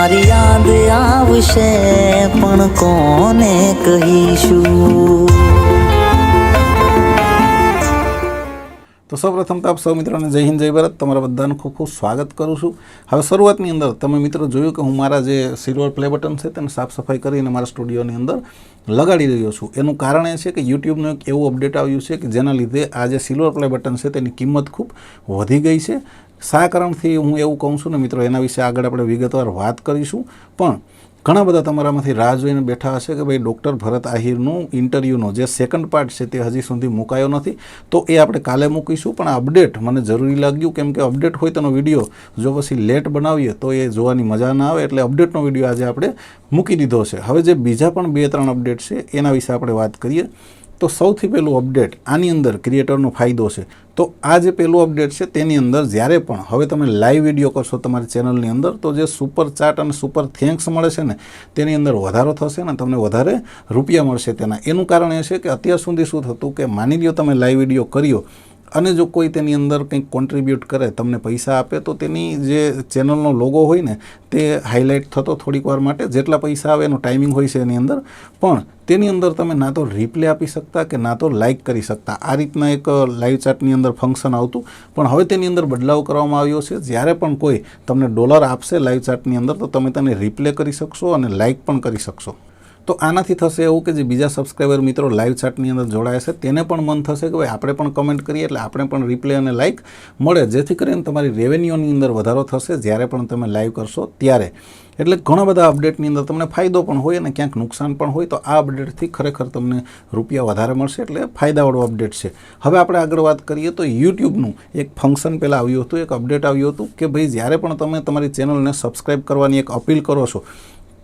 તારી યાદ આવશે, પણ કોને કહીશું? તો સૌપ્રથમ તો આપ સૌ મિત્રોને જય હિન્દ, જય ભારત. તમારા બધાનું ખૂબ ખૂબ સ્વાગત કરું છું. હવે શરૂઆતની અંદર તમે મિત્રો જોયું કે હું મારા જે સિલ્વર પ્લે બટન છે તેને સાફ સફાઈ કરીને મારા સ્ટુડિયોની અંદર લગાડી રહ્યો છું. એનું કારણ એ છે કે યુટ્યુબનું એક એવું અપડેટ આવ્યું છે કે જેના લીધે આ જે સિલ્વર પ્લે બટન છે તેની કિંમત ખૂબ વધી ગઈ છે. શા હું એવું કહું છું ને મિત્રો, એના વિશે આગળ આપણે વિગતવાર વાત કરીશું. પણ ઘણા બધા તમારામાંથી રાહ જોઈને બેઠા હશે કે ભાઈ ડૉક્ટર ભરત આહિરનું ઇન્ટરવ્યૂનો જે સેકન્ડ પાર્ટ છે તે હજી સુધી મુકાયો નથી. તો એ આપણે કાલે મૂકીશું, પણ અપડેટ મને જરૂરી લાગ્યું કેમ કે અપડેટ હોય તેનો વીડિયો જો પછી લેટ બનાવીએ તો એ જોવાની મજા ના આવે એટલે અપડેટનો વીડિયો આજે આપણે મૂકી દીધો છે. હવે જે બીજા પણ બે ત્રણ અપડેટ છે એના વિશે આપણે વાત કરીએ. તો સૌથી પહેલું અપડેટ આની અંદર ક્રિએટરનો ફાયદો છે. તો આ જે પહેલું અપડેટ છે તેની અંદર જ્યારે પણ હવે તમે લાઈવ વીડિયો કરશો તમારી ચેનલની અંદર, તો જે સુપર ચાટ અને સુપર થેન્ક્સ મળે છે ને, તેની અંદર વધારો થશે ને તમને વધારે રૂપિયા મળશે તેના. એનું કારણ એ છે કે અત્યાર સુધી શું થતું કે માની લ્યો તમે લાઈવ વીડિયો કર્યો અને જો કોઈ તેની અંદર કંઈક કોન્ટ્રીબ્યુટ કરે, તમને પૈસા આપે, તો તેની જે ચેનલનો લોગો હોય ને, તે હાઇલાઇટ થતો થોડીક વાર માટે જેટલા પૈસા આવે એનો ટાઈમિંગ હોય છે એની અંદર. પણ તેની અંદર તમે ના તો રિપ્લે આપી શકતા કે ના તો લાઇક કરી શકતા. આ રીતના એક લાઈવ ચાટની અંદર ફંક્શન આવતું. પણ હવે તેની અંદર બદલાવ કરવામાં આવ્યો છે. જ્યારે પણ કોઈ તમને ડોલર આપશે લાઈવ ચાટની અંદર, તો તમે તેને રિપ્લે કરી શકશો અને લાઇક પણ કરી શકશો. તો આનાથી થશે એવું કે જે બીજા સબસ્ક્રાઈબર મિત્રો લાઈવ ચાટની અંદર જોડાયા છે, તેને પણ મન થશે કે ભાઈ આપણે પણ કમેન્ટ કરીએ એટલે આપણે પણ રિપ્લે અને લાઇક મળે. જેથી કરીને તમારી રેવન્યુની અંદર વધારો થશે, જ્યારે પણ તમે લાઈવ કરશો ત્યારે. એટલે ઘણા બધા અપડેટની અંદર તમને ફાયદો પણ હોય અને ક્યાંક નુકસાન પણ હોય, તો આ અપડેટથી ખરેખર તમને રૂપિયા વધારે મળશે એટલે ફાયદાવાળો અપડેટ છે. હવે આપણે આગળ વાત કરીએ તો યુટ્યુબનું એક ફંક્શન પહેલાં આવ્યું હતું, એક અપડેટ આવ્યું હતું કે ભાઈ જ્યારે પણ તમે તમારી ચેનલને સબસ્ક્રાઈબ કરવાની એક અપીલ કરો છો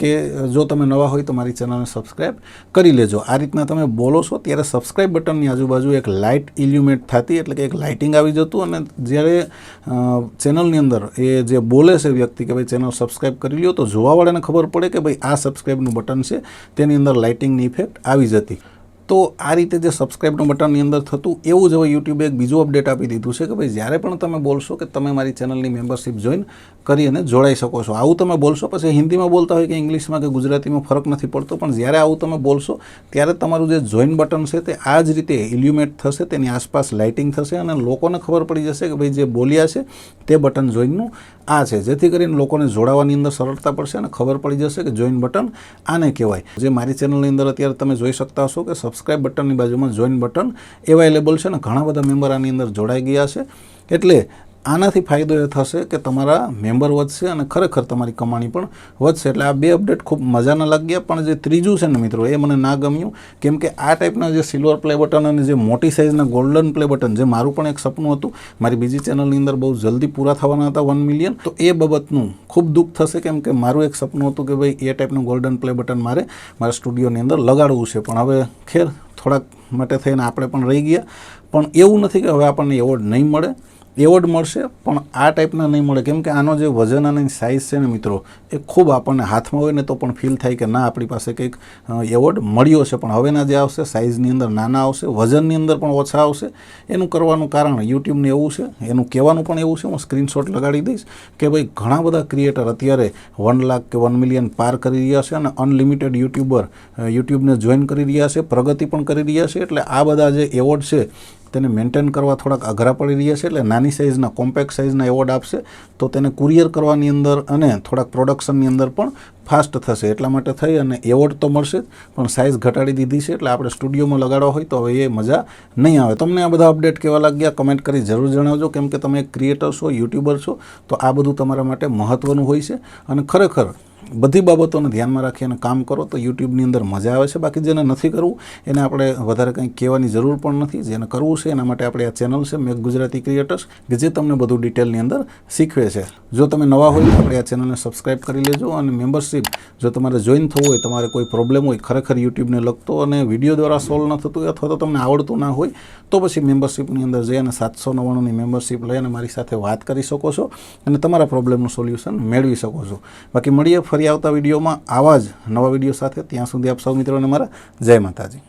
કે જો તમે નવા હોય તો મારી ચેનલને સબસ્ક્રાઈબ કરી લેજો. આ રીતના તમે બોલો છો ત્યારે સબસ્ક્રાઈબ બટનની આજુબાજુ એક લાઇટ ઇલ્યુમેટ થતી એટલે કે એક લાઇટિંગ આવી જતું અને જ્યારે ચેનલની અંદર એ જે બોલે છે વ્યક્તિ કે ભાઈ ચેનલ સબસ્ક્રાઈબ કરી લ્યો તો જોવાવાળાને ખબર પડે કે ભાઈ આ સબસ્ક્રાઈબનું બટન છે, તેની અંદર લાઇટિંગની ઇફેક્ટ આવી જતી. તો આ રીતે જે સબસ્ક્રાઈબનું બટનની અંદર થતું, એવું જ હવે યુટ્યુબે એક બીજું અપડેટ આપી દીધું છે કે ભાઈ જ્યારે પણ તમે બોલશો કે તમે મારી ચેનલની મેમ્બરશિપ જોઈન કરી અને જોડાઈ શકો છો. આવું તમે બોલશો પછી હિન્દીમાં બોલતા હોય કે ઇંગ્લિશમાં કે ગુજરાતીમાં ફરક નથી પડતો, પણ જ્યારે આવું તમે બોલશો, ત્યારે તમારું જે જોઈન બટન છે તે આ જ રીતે ઇલ્યુમેટ થશે, તેની આસપાસ લાઇટિંગ થશે અને લોકોને ખબર પડી જશે કે ભાઈ જે બોલ્યા છે તે બટન જોઈનનું આ છે. જેથી કરીને લોકોને જોડાવાની અંદર સરળતા પડશે અને ખબર પડી જશે કે જોઈન બટન આને કહેવાય. જે મારી ચેનલની અંદર અત્યારે તમે જોઈ શકતા હશો કે સબસ્ક્રાઇબ બટનની બાજુમાં જોઈન બટન એવેલેબલ છે અને ઘણા બધા મેમ્બર આની અંદર જોડાઈ ગયા છે. એટલે આનાથી ફાયદો એ થશે કે તમારા મેમ્બર વધશે અને ખરેખર તમારી કમાણી પણ વધશે. એટલે આ બે અપડેટ ખૂબ મજાના લાગ્યા. પણ જે ત્રીજું છે ને મિત્રો, એ મને ના ગમ્યું. કેમ કે આ ટાઈપના જે સિલ્વર પ્લે બટન અને જે મોટી સાઇઝના ગોલ્ડન પ્લે બટન જે મારું પણ એક સપનું હતું. મારી બીજી ચેનલની અંદર બહુ જલ્દી પૂરા થવાના હતા વન મિલિયન તો એ બાબતનું ખૂબ દુઃખ થશે કેમ કે મારું એક સપનું હતું કે ભાઈ એ ટાઈપનું ગોલ્ડન પ્લે બટન મારે મારા સ્ટુડિયોની અંદર લગાડવું છે. પણ હવે ખેર, થોડાક માટે થઈને આપણે પણ રહી ગયા. પણ એવું નથી કે હવે આપણને એવોર્ડ નહીં મળે. એવોર્ડ મળશે, પણ આ ટાઈપના નહીં મળે. કેમ કે આનો જે વજન અને સાઇઝ છે ને મિત્રો, એ ખૂબ આપણને હાથમાં હોય ને તો પણ ફીલ થાય કે ના, આપણી પાસે કંઈક એવોર્ડ મળ્યો છે. પણ હવેના જે આવશે સાઇઝની અંદર નાના આવશે, વજનની અંદર પણ ઓછા આવશે. એનું કરવાનું કારણ યુટ્યુબને એવું છે. એનું કહેવાનું પણ એવું છે. હું સ્ક્રીનશોટ લગાડી દઈશ કે ભાઈ, ઘણા બધા ક્રિએટર અત્યારે વન લાખ કે વન મિલિયન પાર કરી રહ્યા છે અને અનલિમિટેડ યુટ્યુબર યુટ્યુબને જોઈન કરી રહ્યા છે, પ્રગતિ પણ કરી રહ્યા છે. એટલે આ બધા જે એવોર્ડ છે તેને મેન્ટેન કરવા થોડાક અઘરા પડી રહ્યા છે એટલે નાની સાઇઝના કોમ્પેક્ટ સાઇઝના એવોર્ડ આપશે, તો તેને કુરિયર કરવાની અંદર અને થોડાક પ્રોડક્શનની અંદર પણ ફાસ્ટ થશે. એટલા માટે થઈ અને એવોર્ડ તો મળશે પણ સાઇઝ ઘટાડી દીધી છે એટલે આપણે સ્ટુડિયોમાં લગાડવા હોય તો હવે એ મજા નહીં આવે. તમને આ બધા અપડેટ કેવા લાગ્યા કમેન્ટ કરી જરૂર જણાવજો. કેમ કે તમે ક્રિએટર છો યુટ્યુબર છો, તો આ બધું તમારા માટે મહત્ત્વનું હોય છે અને ખરેખર બધી બાબતોને ધ્યાનમાં રાખી અને કામ કરો તો યુટ્યુબની અંદર મજા આવે છે. બાકી જેને નથી કરવું, એને આપણે વધારે કંઈ કહેવાની જરૂર પણ નથી. જેને કરવું છે એના માટે આપણે આ ચેનલ છે, મેક ગુજરાતી ક્રિએટર્સ, કે જે તમને બધું ડિટેલની અંદર શીખવે છે. જો તમે નવા હોય તો આપણે આ ચેનલને સબસ્ક્રાઈબ કરી લેજો અને મેમ્બરશીપ જો તમારે જોઈન થવું હોય, તમારે કોઈ પ્રોબ્લેમ હોય, ખરેખર યુટ્યુબને લગતો અને વીડિયો દ્વારા સોલ્વ ન થતું અથવા તો તમને આવડતું ના હોય, તો પછી મેમ્બરશીપની અંદર જઈ અને સાતસો નવ્વાણુંની મેમ્બરશીપ લઈ અને મારી સાથે વાત કરી શકો છો અને તમારા પ્રોબ્લેમનું સોલ્યુશન મેળવી શકો છો. બાકી મળીએ ફરી આવતા વિડીયોમાં આવા જ નવા વીડિયો સાથે ત્યાં સુધી આપ સૌ મિત્રોને મારા જય માતાજી.